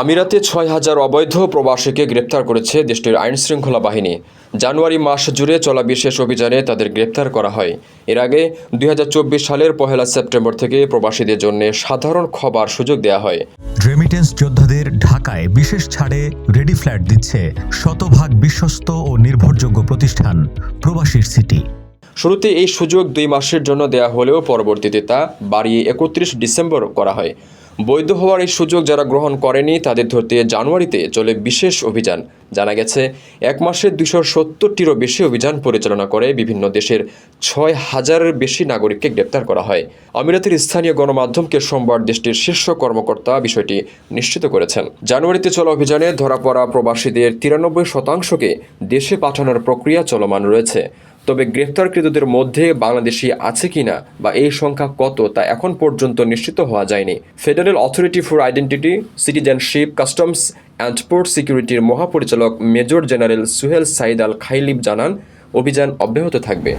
আমিরাতে ছয় হাজার অবৈধ প্রবাসীকে গ্রেপ্তার করেছে দেশটির আইনশৃঙ্খলা বাহিনী। জানুয়ারি মাস জুড়ে চলা বিশেষ অভিযানে তাদের গ্রেপ্তার করা হয়। এর আগে দুই হাজার চব্বিশ সালের পহেলা সেপ্টেম্বর থেকে প্রবাসীদের জন্য সাধারণ খবর সুযোগ দেওয়া হয়। রেমিটেন্স যোদ্ধাদের ঢাকায় বিশেষ ছাড়ে রেডি ফ্ল্যাট দিচ্ছে শতভাগ বিশ্বস্ত ও নির্ভরযোগ্য প্রতিষ্ঠান প্রবাসীর সিটি। শুরুতে এই সুযোগ দুই মাসের জন্য দেয়া হলেও পরবর্তীতে তা বাড়িয়ে একত্রিশ ডিসেম্বর করা হয়। বৈধ হওয়ার এই সুযোগ যারা গ্রহণ করেনি, তাদের ধরতে জানুয়ারিতে চলে বিশেষ অভিযান। জানা গেছে, এক মাসে দুশো সত্তরটিরও বেশি অভিযান পরিচালনা করে বিভিন্ন দেশের ছয় হাজারের বেশি নাগরিককে গ্রেপ্তার করা হয়। আমিরাতের স্থানীয় গণমাধ্যমকে সোমবার দেশটির শীর্ষ কর্মকর্তা বিষয়টি নিশ্চিত করেছেন। জানুয়ারিতে চলা অভিযানে ধরা পড়া প্রবাসীদের তিরানব্বই শতাংশকে দেশে পাঠানোর প্রক্রিয়া চলমান রয়েছে। তবে গ্রেফতারকৃতদের মধ্যে বাংলাদেশি আছে কিনা বা এই সংখ্যা কত তা এখন পর্যন্ত নিশ্চিত হওয়া যায়নি। Federal authority for identity, citizenship, customs and port সিকিউরিটির মহাপরিচালক major general Suhail Saeed Al Khaili জানান, অভিযান অব্যাহত থাকবে।